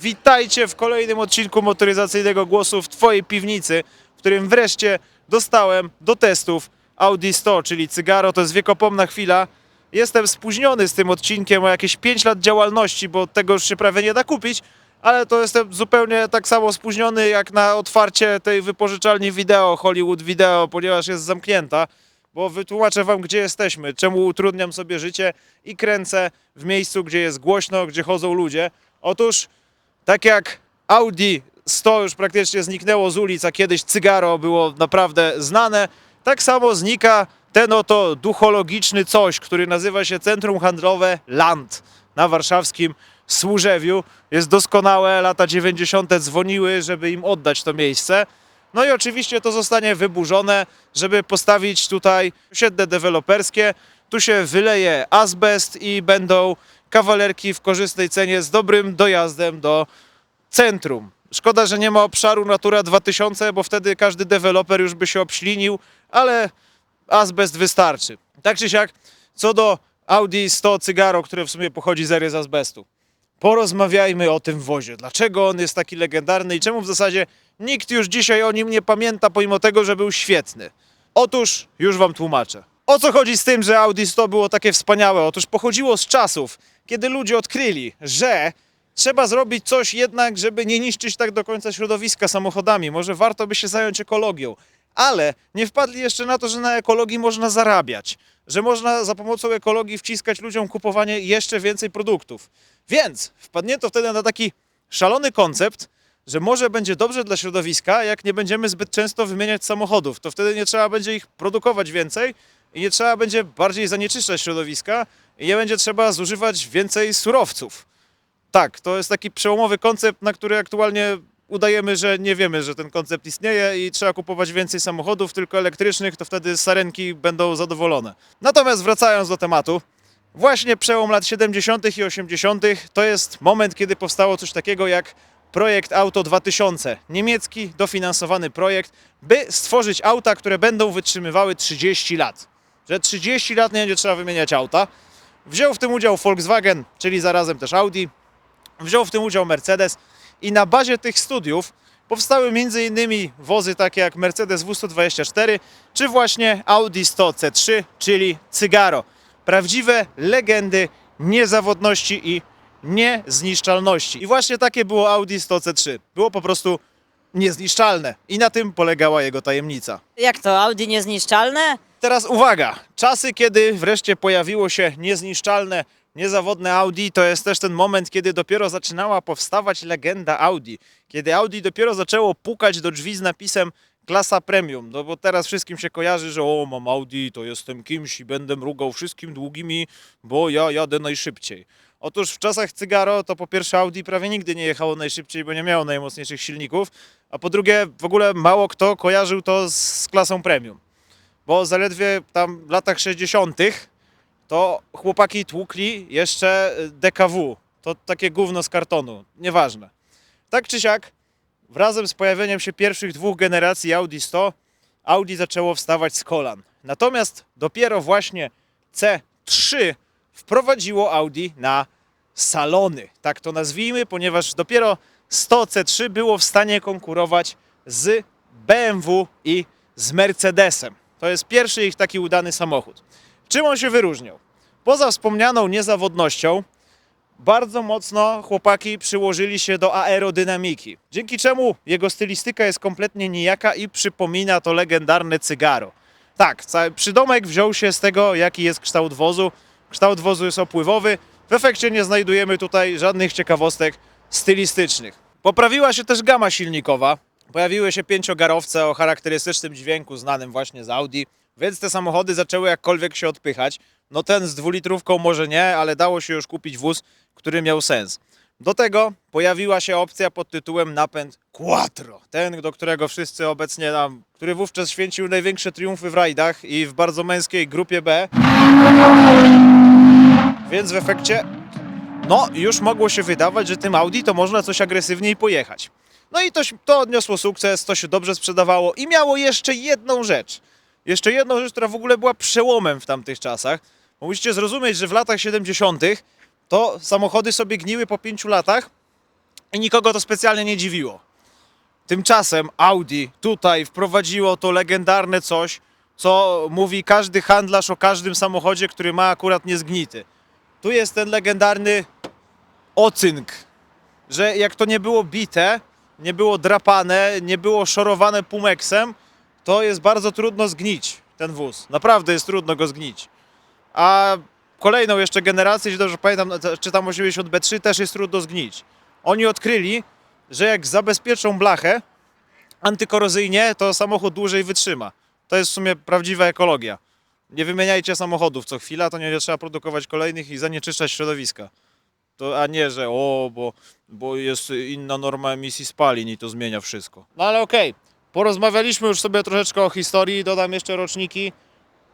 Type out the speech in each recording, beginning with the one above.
Witajcie w kolejnym odcinku motoryzacyjnego głosu w Twojej piwnicy, w którym wreszcie dostałem do testów Audi 100, czyli Cygaro. To jest wiekopomna chwila. Jestem spóźniony z tym odcinkiem o jakieś 5 lat działalności, bo tego już się prawie nie da kupić, ale to jestem zupełnie tak samo spóźniony jak na otwarcie tej wypożyczalni wideo, Hollywood Video, ponieważ jest zamknięta bo wytłumaczę wam, gdzie jesteśmy, czemu utrudniam sobie życie i kręcę w miejscu, gdzie jest głośno, gdzie chodzą ludzie. Otóż, tak jak Audi 100 już praktycznie zniknęło z ulic, a kiedyś Cygaro było naprawdę znane, tak samo znika ten oto duchologiczny coś, który nazywa się Centrum Handlowe Land na warszawskim Służewiu. Jest doskonałe, lata 90. dzwoniły, żeby im oddać to miejsce. No i oczywiście to zostanie wyburzone, żeby postawić tutaj osiedle deweloperskie. Tu się wyleje azbest i będą kawalerki w korzystnej cenie z dobrym dojazdem do centrum. Szkoda, że nie ma obszaru Natura 2000, bo wtedy każdy deweloper już by się obślinił, ale azbest wystarczy. Tak czy siak, co do Audi 100 Cygaro, które w sumie pochodzi z z azbestu. Porozmawiajmy o tym wozie. Dlaczego on jest taki legendarny i czemu w zasadzie nikt już dzisiaj o nim nie pamięta, pomimo tego, że był świetny? Otóż już wam tłumaczę. O co chodzi z tym, że Audi 100 było takie wspaniałe? Otóż pochodziło z czasów, kiedy ludzie odkryli, że trzeba zrobić coś jednak, żeby nie niszczyć tak do końca środowiska samochodami. Może warto by się zająć ekologią. Ale nie wpadli jeszcze na to, że na ekologii można zarabiać, że można za pomocą ekologii wciskać ludziom kupowanie jeszcze więcej produktów. Więc wpadnięto wtedy na taki szalony koncept, że może będzie dobrze dla środowiska, jak nie będziemy zbyt często wymieniać samochodów. To wtedy nie trzeba będzie ich produkować więcej i nie trzeba będzie bardziej zanieczyszczać środowiska i nie będzie trzeba zużywać więcej surowców. Tak, to jest taki przełomowy koncept, na który aktualnie udajemy, że nie wiemy, że ten koncept istnieje i trzeba kupować więcej samochodów, tylko elektrycznych, to wtedy sarenki będą zadowolone. Natomiast wracając do tematu, właśnie przełom lat 70. i 80. to jest moment, kiedy powstało coś takiego jak projekt Auto 2000. Niemiecki, dofinansowany projekt, by stworzyć auta, które będą wytrzymywały 30 lat. Że 30 lat nie będzie trzeba wymieniać auta. Wziął w tym udział Volkswagen, czyli zarazem też Audi, wziął w tym udział Mercedes i na bazie tych studiów powstały m.in. wozy takie jak Mercedes W124 czy właśnie Audi 100 C3, czyli Cygaro. Prawdziwe legendy niezawodności i niezniszczalności. I właśnie takie było Audi 100 C3. Było po prostu niezniszczalne i na tym polegała jego tajemnica. Jak to, Audi niezniszczalne? Teraz uwaga, czasy, kiedy wreszcie pojawiło się niezniszczalne, niezawodne Audi, to jest też ten moment, kiedy dopiero zaczynała powstawać legenda Audi. Kiedy Audi dopiero zaczęło pukać do drzwi z napisem klasa premium, no bo teraz wszystkim się kojarzy, że o, mam Audi, to jestem kimś i będę mrugał wszystkim długimi, bo ja jadę najszybciej. Otóż w czasach Cygaro to po pierwsze Audi prawie nigdy nie jechało najszybciej, bo nie miało najmocniejszych silników, a po drugie w ogóle mało kto kojarzył to z, klasą premium bo zaledwie tam w latach 60. to chłopaki tłukli jeszcze DKW. To takie gówno z kartonu, nieważne. Tak czy siak, wrazem z pojawieniem się pierwszych dwóch generacji Audi 100, Audi zaczęło wstawać z kolan. Natomiast dopiero właśnie C3 wprowadziło Audi na salony, tak to nazwijmy, ponieważ dopiero 100 C3 było w stanie konkurować z BMW i z Mercedesem. To jest pierwszy ich taki udany samochód. Czym on się wyróżniał? Poza wspomnianą niezawodnością, bardzo mocno chłopaki przyłożyli się do aerodynamiki, dzięki czemu jego stylistyka jest kompletnie nijaka i przypomina to legendarne cygaro. Tak, przydomek wziął się z tego, jaki jest kształt wozu. Kształt wozu jest opływowy. W efekcie nie znajdujemy tutaj żadnych ciekawostek stylistycznych. Poprawiła się też gama silnikowa. Pojawiły się pięciogarowce o charakterystycznym dźwięku znanym właśnie z Audi, więc te samochody zaczęły jakkolwiek się odpychać. No ten z dwulitrówką może nie, ale dało się już kupić wóz, który miał sens. Do tego pojawiła się opcja pod tytułem napęd Quattro. Ten, do którego wszyscy obecnie nam, który wówczas święcił największe triumfy w rajdach i w bardzo męskiej grupie B. Więc w efekcie, no już mogło się wydawać, że tym Audi to można coś agresywniej pojechać. No i to, to odniosło sukces, to się dobrze sprzedawało i miało jeszcze jedną rzecz. Jeszcze jedną rzecz, która w ogóle była przełomem w tamtych czasach. Bo musicie zrozumieć, że w latach 70. to samochody sobie gniły po pięciu latach, I nikogo to specjalnie nie dziwiło. Tymczasem Audi tutaj wprowadziło to legendarne coś, co mówi każdy handlarz o każdym samochodzie, który ma akurat niezgnity. Tu jest ten legendarny ocynk, że jak to nie było bite, nie było drapane, nie było szorowane pumeksem, to jest bardzo trudno zgnić ten wóz. Naprawdę jest trudno go zgnić. A kolejną jeszcze generację, jeśli dobrze pamiętam, czy tam 80B3 też jest trudno zgnić. Oni odkryli, że jak zabezpieczą blachę antykorozyjnie, to samochód dłużej wytrzyma. To jest w sumie prawdziwa ekologia. Nie wymieniajcie samochodów co chwila, to nie trzeba produkować kolejnych i zanieczyszczać środowiska. To, a nie, że o, bo, bo jest inna norma emisji spalin i to zmienia wszystko. No ale okej, porozmawialiśmy już sobie troszeczkę o historii, dodam jeszcze roczniki.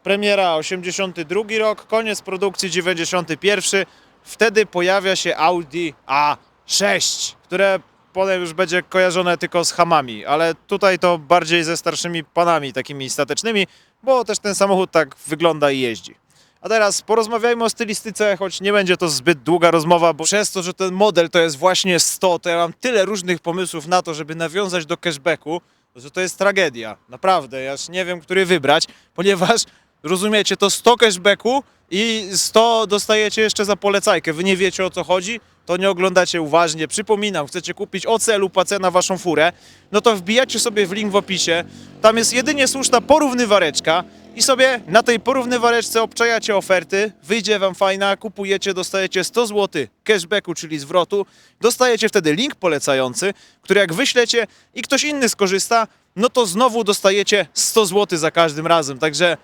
Premiera 82 rok, koniec produkcji 91. Wtedy pojawia się Audi A6, które potem już będzie kojarzone tylko z hamami, ale tutaj to bardziej ze starszymi panami takimi statecznymi, bo też ten samochód tak wygląda i jeździ. A teraz porozmawiajmy o stylistyce, choć nie będzie to zbyt długa rozmowa, bo przez to, że ten model to jest właśnie 100, to ja mam tyle różnych pomysłów na to, żeby nawiązać do cashbacku, że to jest tragedia. Naprawdę, ja już nie wiem, który wybrać, ponieważ rozumiecie, to 100 cashbacku i 100 dostajecie jeszcze za polecajkę. Wy nie wiecie o co chodzi, to nie oglądacie uważnie. Przypominam, chcecie kupić OC lub AC na waszą furę, no to wbijacie sobie w link w opisie. Tam jest jedynie słuszna porównywareczka i sobie na tej porównywareczce obczajacie oferty, wyjdzie wam fajna, kupujecie, dostajecie 100 zł cashbacku, czyli zwrotu, dostajecie wtedy link polecający, który jak wyślecie i ktoś inny skorzysta, no to znowu dostajecie 100 zł za każdym razem, także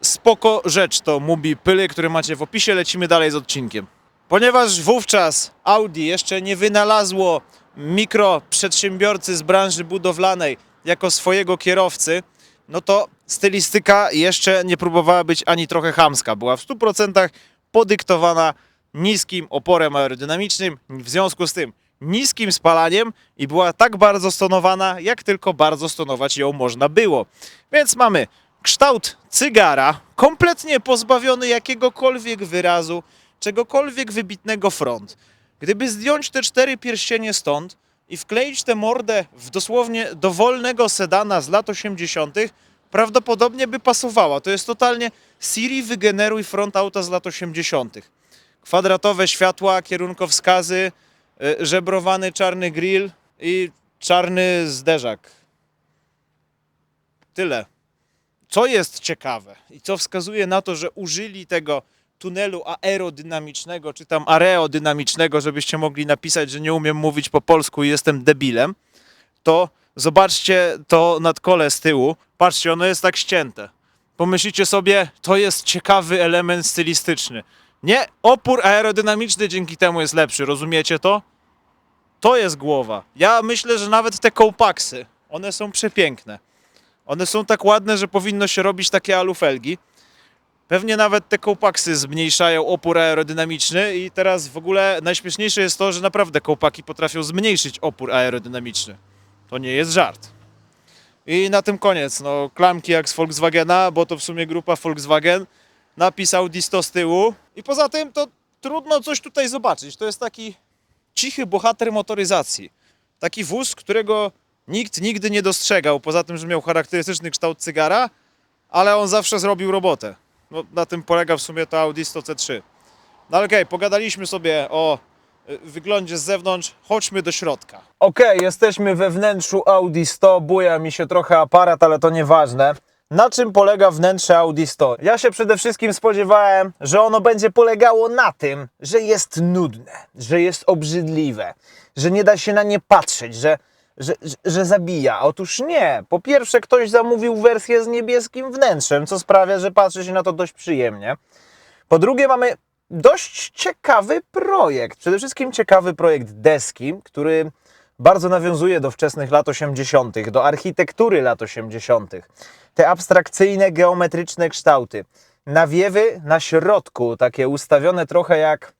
spoko rzecz to Mubi Pyly, który macie w opisie, lecimy dalej z odcinkiem. Ponieważ wówczas Audi jeszcze nie wynalazło mikroprzedsiębiorcy z branży budowlanej jako swojego kierowcy, no to stylistyka jeszcze nie próbowała być ani trochę chamska. Była w 100% podyktowana niskim oporem aerodynamicznym, w związku z tym niskim spalaniem i była tak bardzo stonowana, jak tylko bardzo stonować ją można było. Więc mamy kształt cygara, kompletnie pozbawiony jakiegokolwiek wyrazu, czegokolwiek wybitnego front. Gdyby zdjąć te cztery pierścienie stąd i wkleić tę mordę w dosłownie dowolnego sedana z lat 80., prawdopodobnie by pasowała. To jest totalnie Siri wygeneruj front auta z lat 80. Kwadratowe światła, kierunkowskazy, y, żebrowany czarny grill i czarny zderzak. Tyle. Co jest ciekawe i co wskazuje na to, że użyli tego tunelu aerodynamicznego, czy tam aerodynamicznego, żebyście mogli napisać, że nie umiem mówić po polsku i jestem debilem, to zobaczcie to nadkole z tyłu. Patrzcie, ono jest tak ścięte. Pomyślicie sobie, to jest ciekawy element stylistyczny. Nie, opór aerodynamiczny dzięki temu jest lepszy, rozumiecie to? To jest głowa. Ja myślę, że nawet te kołpaksy, one są przepiękne. One są tak ładne, że powinno się robić takie alufelgi. Pewnie nawet te kołpaksy zmniejszają opór aerodynamiczny i teraz w ogóle najśmieszniejsze jest to, że naprawdę kołpaki potrafią zmniejszyć opór aerodynamiczny. To nie jest żart. I na tym koniec. No, klamki jak z Volkswagena, bo to w sumie grupa Volkswagen. Napis Audi 100 z tyłu. I poza tym to trudno coś tutaj zobaczyć. To jest taki cichy bohater motoryzacji. Taki wóz, którego nikt nigdy nie dostrzegał, poza tym, że miał charakterystyczny kształt cygara, ale on zawsze zrobił robotę. No, na tym polega w sumie to Audi 100 C3. No ale okej, pogadaliśmy sobie o wyglądzie z zewnątrz, chodźmy do środka. Okej, jesteśmy we wnętrzu Audi 100, buja mi się trochę aparat, ale to nieważne. Na czym polega wnętrze Audi 100? Ja się przede wszystkim spodziewałem, że ono będzie polegało na tym, że jest nudne, że jest obrzydliwe, że nie da się na nie patrzeć, że, że, że zabija. Otóż nie. Po pierwsze, ktoś zamówił wersję z niebieskim wnętrzem, co sprawia, że patrzy się na to dość przyjemnie. Po drugie, mamy dość ciekawy projekt. Przede wszystkim ciekawy projekt deski, który bardzo nawiązuje do wczesnych lat 80., do architektury lat 80. Te abstrakcyjne, geometryczne kształty. Nawiewy na środku, takie ustawione trochę jak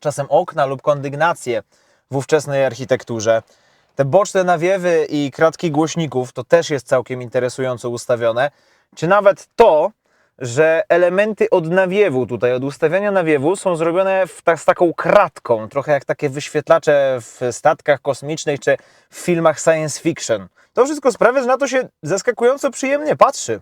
czasem okna lub kondygnacje w ówczesnej architekturze. Te boczne nawiewy i kratki głośników to też jest całkiem interesująco ustawione. Czy nawet to, że elementy od nawiewu tutaj, od ustawiania nawiewu są zrobione ta, z taką kratką, trochę jak takie wyświetlacze w statkach kosmicznych czy w filmach science fiction. To wszystko sprawia, że na to się zaskakująco przyjemnie patrzy.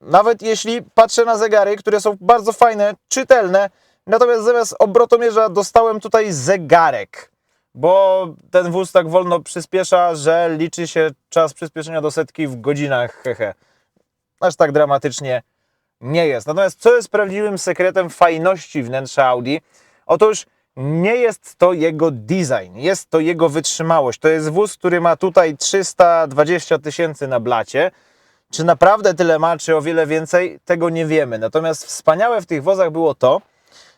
Nawet jeśli patrzę na zegary, które są bardzo fajne, czytelne, natomiast zamiast obrotomierza dostałem tutaj zegarek, bo ten wóz tak wolno przyspiesza, że liczy się czas przyspieszenia do setki w godzinach, hehe. Aż tak dramatycznie nie jest. Natomiast co jest prawdziwym sekretem fajności wnętrza Audi? Otóż nie jest to jego design, jest to jego wytrzymałość. To jest wóz, który ma tutaj 320 tysięcy na blacie. Czy naprawdę tyle ma, czy o wiele więcej, tego nie wiemy. Natomiast wspaniałe w tych wozach było to,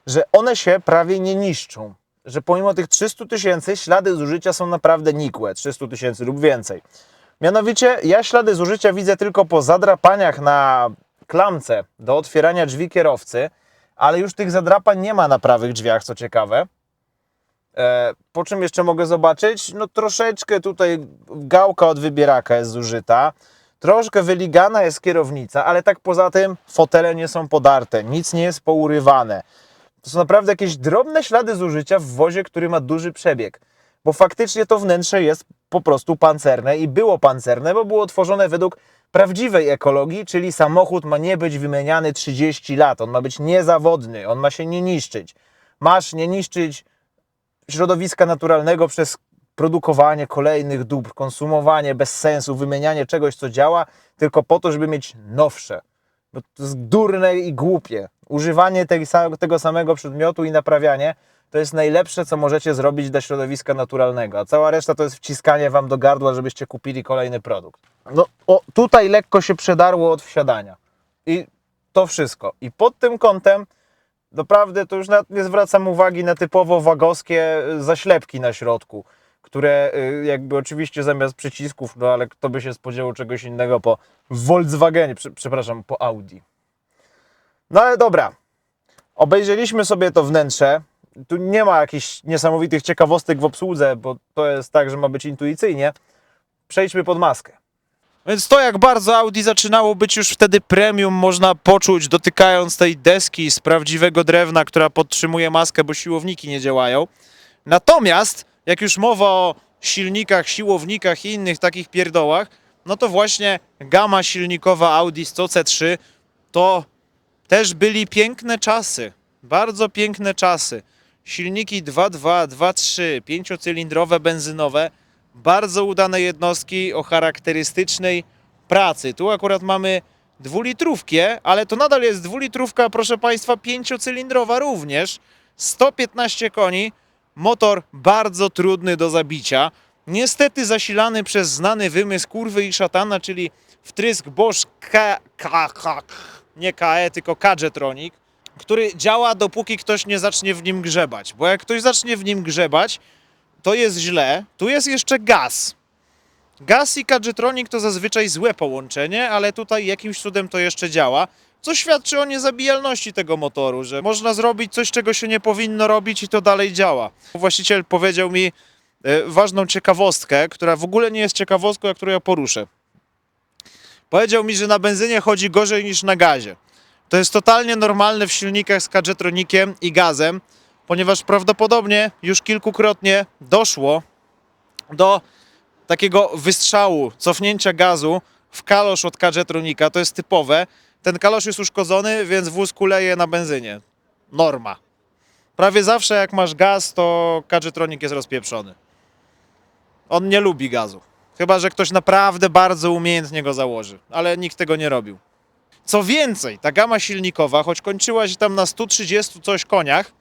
że one się prawie nie niszczą. Że pomimo tych 300 tysięcy ślady zużycia są naprawdę nikłe, 300 tysięcy lub więcej. Mianowicie ja ślady zużycia widzę tylko po zadrapaniach na klamce do otwierania drzwi kierowcy, ale już tych zadrapań nie ma na prawych drzwiach, co ciekawe. E, po czym jeszcze mogę zobaczyć? No troszeczkę tutaj gałka od wybieraka jest zużyta. Troszkę wyligana jest kierownica, ale tak poza tym fotele nie są podarte, nic nie jest pourywane. To są naprawdę jakieś drobne ślady zużycia w wozie, który ma duży przebieg. Bo faktycznie to wnętrze jest po prostu pancerne i było pancerne, bo było tworzone według prawdziwej ekologii, czyli samochód ma nie być wymieniany 30 lat, on ma być niezawodny, on ma się nie niszczyć. Masz nie niszczyć środowiska naturalnego przez produkowanie kolejnych dóbr, konsumowanie bez sensu, wymienianie czegoś, co działa, tylko po to, żeby mieć nowsze. Bo to jest durne i głupie. Używanie tej, tego samego przedmiotu i naprawianie to jest najlepsze, co możecie zrobić dla środowiska naturalnego, a cała reszta to jest wciskanie wam do gardła, żebyście kupili kolejny produkt. No, o, tutaj lekko się przedarło od wsiadania. I to wszystko. I pod tym kątem Doprawdy to już nawet nie zwracam uwagi na typowo wagowskie y, zaślepki na środku, które y, jakby oczywiście zamiast przycisków, no ale kto by się spodziewał czegoś innego po Volkswagenie, prze- przepraszam, po Audi. No ale dobra, obejrzeliśmy sobie to wnętrze. Tu nie ma jakichś niesamowitych ciekawostek w obsłudze, bo to jest tak, że ma być intuicyjnie. Przejdźmy pod maskę. Więc to, jak bardzo Audi zaczynało być już wtedy premium, można poczuć dotykając tej deski z prawdziwego drewna, która podtrzymuje maskę, bo siłowniki nie działają. Natomiast, jak już mowa o silnikach, siłownikach i innych takich pierdołach, no to właśnie gama silnikowa Audi 100 C3 to też byli piękne czasy. Bardzo piękne czasy. Silniki 2.2, 2.3, pięciocylindrowe benzynowe, bardzo udane jednostki o charakterystycznej pracy. Tu akurat mamy dwulitrówkę, ale to nadal jest dwulitrówka, proszę Państwa, pięciocylindrowa również. 115 koni, motor bardzo trudny do zabicia. Niestety zasilany przez znany wymysł kurwy i szatana, czyli wtrysk Bosch K, K, K, nie KE, tylko Kadgetronic, który działa dopóki ktoś nie zacznie w nim grzebać. Bo jak ktoś zacznie w nim grzebać, to jest źle. Tu jest jeszcze gaz. Gaz i Kadgetronic to zazwyczaj złe połączenie, ale tutaj jakimś cudem to jeszcze działa. Co świadczy o niezabijalności tego motoru, że można zrobić coś, czego się nie powinno robić i to dalej działa. Właściciel powiedział mi e, ważną ciekawostkę, która w ogóle nie jest ciekawostką, a którą ja poruszę. Powiedział mi, że na benzynie chodzi gorzej niż na gazie. To jest totalnie normalne w silnikach z Kadgetronikiem i gazem, ponieważ prawdopodobnie już kilkukrotnie doszło do takiego wystrzału, cofnięcia gazu w kalosz od Kadgetronika. To jest typowe. Ten kalosz jest uszkodzony, więc wóz kuleje na benzynie. Norma. Prawie zawsze jak masz gaz, to Kadgetronik jest rozpieprzony. On nie lubi gazu. Chyba, że ktoś naprawdę bardzo umiejętnie go założy, ale nikt tego nie robił. Co więcej, ta gama silnikowa, choć kończyła się tam na 130 coś koniach,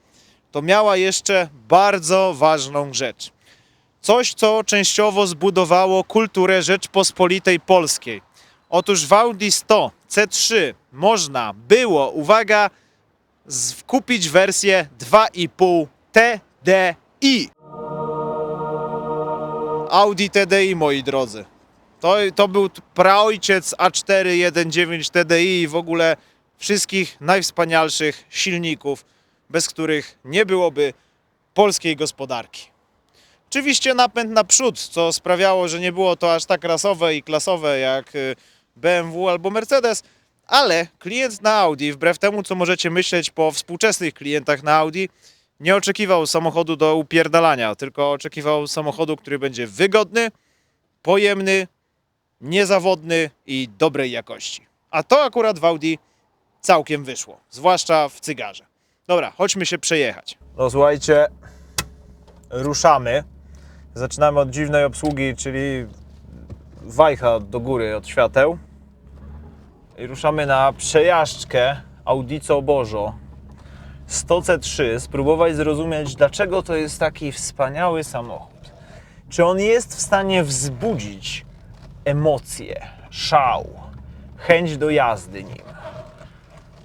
to miała jeszcze bardzo ważną rzecz. Coś, co częściowo zbudowało kulturę Rzeczpospolitej Polskiej. Otóż w Audi 100 C3 można było, uwaga, kupić wersję 2,5 TDI. Audi TDI, moi drodzy. To, to był praojciec A4 1.9 TDI i w ogóle wszystkich najwspanialszych silników, bez których nie byłoby polskiej gospodarki. Oczywiście napęd naprzód, co sprawiało, że nie było to aż tak rasowe i klasowe jak y, BMW albo Mercedes, Ale klient na Audi, wbrew temu, co możecie myśleć po współczesnych klientach na Audi, nie oczekiwał samochodu do upierdalania, tylko oczekiwał samochodu, który będzie wygodny, pojemny, niezawodny i dobrej jakości. A to akurat w Audi całkiem wyszło, zwłaszcza w cygarze. Dobra, chodźmy się przejechać. No słuchajcie, ruszamy. Zaczynamy od dziwnej obsługi, czyli wajcha do góry od świateł. I ruszamy na przejażdżkę Audico Bożo 100C3, spróbować zrozumieć, dlaczego to jest taki wspaniały samochód. Czy on jest w stanie wzbudzić emocje, szał, chęć do jazdy nim?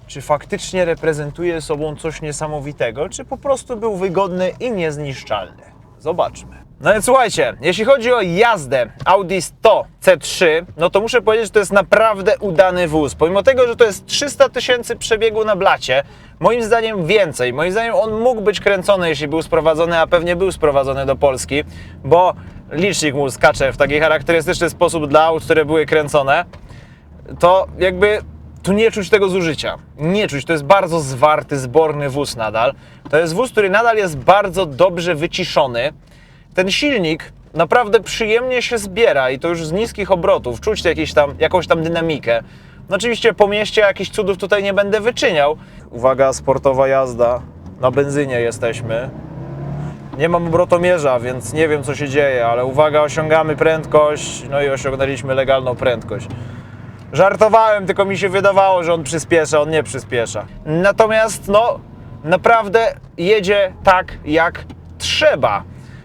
Czy faktycznie reprezentuje sobą coś niesamowitego, czy po prostu był wygodny i niezniszczalny? Zobaczmy. No więc słuchajcie, jeśli chodzi o jazdę Audi 100 C3, no to muszę powiedzieć, że to jest naprawdę udany wóz. Pomimo tego, że to jest 300 tysięcy przebiegu na blacie, moim zdaniem więcej. Moim zdaniem on mógł być kręcony, jeśli był sprowadzony, a pewnie był sprowadzony do Polski, bo licznik mu skacze w taki charakterystyczny sposób dla aut, które były kręcone to jakby tu nie czuć tego zużycia. Nie czuć. To jest bardzo zwarty, zborny wóz nadal. To jest wóz, który nadal jest bardzo dobrze wyciszony. Ten silnik naprawdę przyjemnie się zbiera i to już z niskich obrotów. Czuć jakieś tam, jakąś tam dynamikę. No oczywiście po mieście jakichś cudów tutaj nie będę wyczyniał. Uwaga, sportowa jazda. Na benzynie jesteśmy. Nie mam obrotomierza, więc nie wiem co się dzieje, ale uwaga, osiągamy prędkość. No i osiągnęliśmy legalną prędkość. Żartowałem, tylko mi się wydawało, że on przyspiesza, on nie przyspiesza. Natomiast, no, naprawdę jedzie tak, jak trzeba.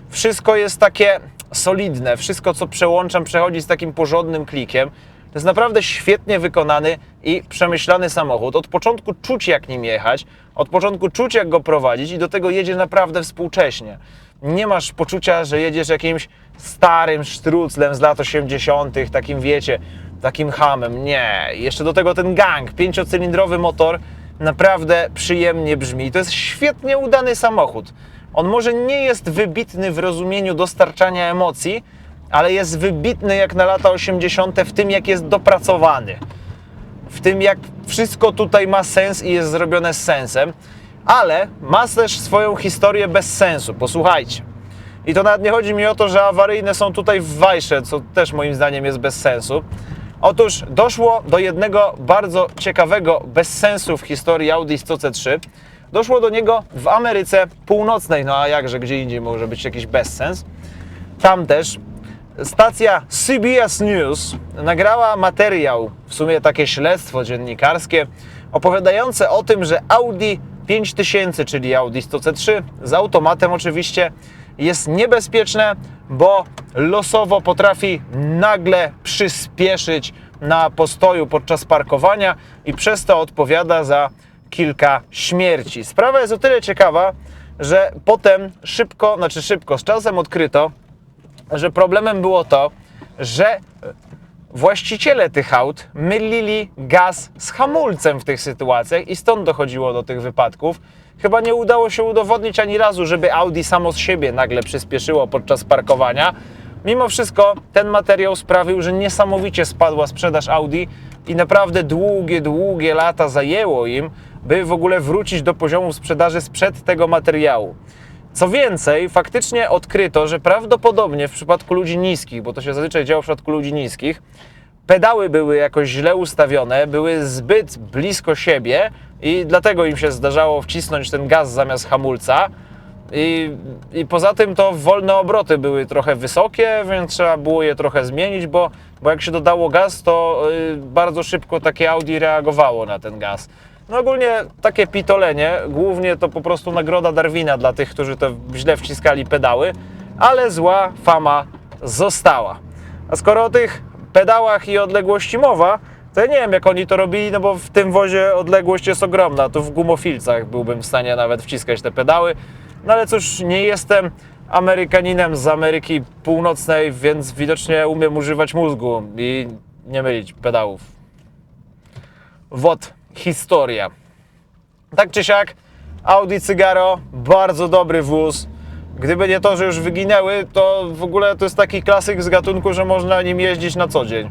Wszystko jest takie solidne, wszystko co przełączam przechodzi z takim porządnym klikiem. To jest naprawdę świetnie wykonany i przemyślany samochód. Od początku czuć jak nim jechać, od początku czuć jak go prowadzić i do tego jedzie naprawdę współcześnie. Nie masz poczucia, że jedziesz jakimś starym sztruclem z lat 80., takim wiecie, takim hamem. Nie. Jeszcze do tego ten gang, pięciocylindrowy motor, naprawdę przyjemnie brzmi. To jest świetnie udany samochód. On może nie jest wybitny w rozumieniu dostarczania emocji, ale jest wybitny jak na lata 80. w tym, jak jest dopracowany. W tym, jak wszystko tutaj ma sens i jest zrobione z sensem, ale ma też swoją historię bez sensu. Posłuchajcie. I to nawet nie chodzi mi o to, że awaryjne są tutaj w Wajsze, co też moim zdaniem jest bez sensu. Otóż doszło do jednego bardzo ciekawego bezsensu w historii Audi 100C3. Doszło do niego w Ameryce Północnej, no a jakże gdzie indziej może być jakiś bezsens. Tam też stacja CBS News nagrała materiał, w sumie takie śledztwo dziennikarskie, opowiadające o tym, że Audi 5000, czyli Audi 100C3 z automatem oczywiście, jest niebezpieczne, bo losowo potrafi nagle przyspieszyć na postoju podczas parkowania i przez to odpowiada za kilka śmierci. Sprawa jest o tyle ciekawa, że potem szybko, znaczy szybko, z czasem odkryto, że problemem było to, że właściciele tych aut mylili gaz z hamulcem w tych sytuacjach i stąd dochodziło do tych wypadków. Chyba nie udało się udowodnić ani razu, żeby Audi samo z siebie nagle przyspieszyło podczas parkowania. Mimo wszystko ten materiał sprawił, że niesamowicie spadła sprzedaż Audi i naprawdę długie, długie lata zajęło im, by w ogóle wrócić do poziomu sprzedaży sprzed tego materiału. Co więcej, faktycznie odkryto, że prawdopodobnie w przypadku ludzi niskich, bo to się zazwyczaj działo w przypadku ludzi niskich, pedały były jakoś źle ustawione, były zbyt blisko siebie i dlatego im się zdarzało wcisnąć ten gaz zamiast hamulca. I, I poza tym to wolne obroty były trochę wysokie, więc trzeba było je trochę zmienić, bo, bo jak się dodało gaz, to y, bardzo szybko takie Audi reagowało na ten gaz. No ogólnie takie pitolenie, głównie to po prostu nagroda Darwina dla tych, którzy to źle wciskali pedały, ale zła fama została. A skoro o tych pedałach i odległości mowa, to ja nie wiem jak oni to robili, no bo w tym wozie odległość jest ogromna, tu w gumofilcach byłbym w stanie nawet wciskać te pedały, no ale cóż, nie jestem Amerykaninem z Ameryki Północnej, więc widocznie umiem używać mózgu i nie mylić pedałów. Wot, historia. Tak czy siak, Audi Cygaro, bardzo dobry wóz. Gdyby nie to, że już wyginęły, to w ogóle to jest taki klasyk z gatunku, że można nim jeździć na co dzień.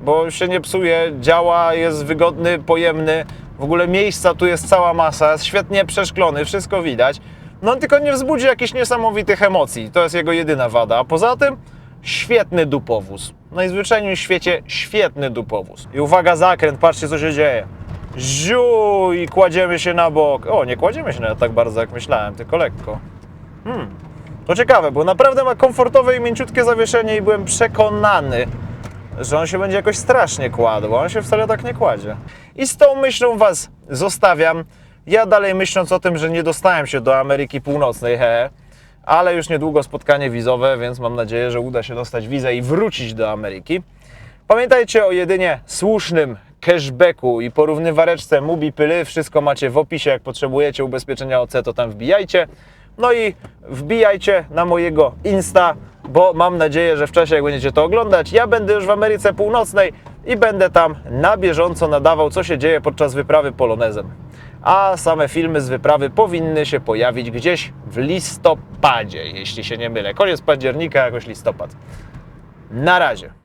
bo się nie psuje, działa, jest wygodny, pojemny. W ogóle miejsca tu jest cała masa, świetnie przeszklony, wszystko widać. No tylko nie wzbudzi jakichś niesamowitych emocji. To jest jego jedyna wada. A poza tym świetny dupowóz. Najzwyczajniej w świecie świetny dupowóz. I uwaga, zakręt, patrzcie co się dzieje. Ziu i kładziemy się na bok. O, nie kładziemy się tak bardzo jak myślałem, tylko lekko. Hmm. To ciekawe, bo naprawdę ma komfortowe i mięciutkie zawieszenie i byłem przekonany, że on się będzie jakoś strasznie kładł, a on się wcale tak nie kładzie. I z tą myślą Was zostawiam. Ja dalej myśląc o tym, że nie dostałem się do Ameryki Północnej, he, ale już niedługo spotkanie wizowe, więc mam nadzieję, że uda się dostać wizę i wrócić do Ameryki. Pamiętajcie o jedynie słusznym cashbacku i porównywareczce Mubi Pyly. Wszystko macie w opisie. Jak potrzebujecie ubezpieczenia OC, to tam wbijajcie. No i wbijajcie na mojego Insta, bo mam nadzieję, że w czasie, jak będziecie to oglądać, ja będę już w Ameryce Północnej i będę tam na bieżąco nadawał, co się dzieje podczas wyprawy polonezem. A same filmy z wyprawy powinny się pojawić gdzieś w listopadzie, jeśli się nie mylę. Koniec października, jakoś listopad. Na razie.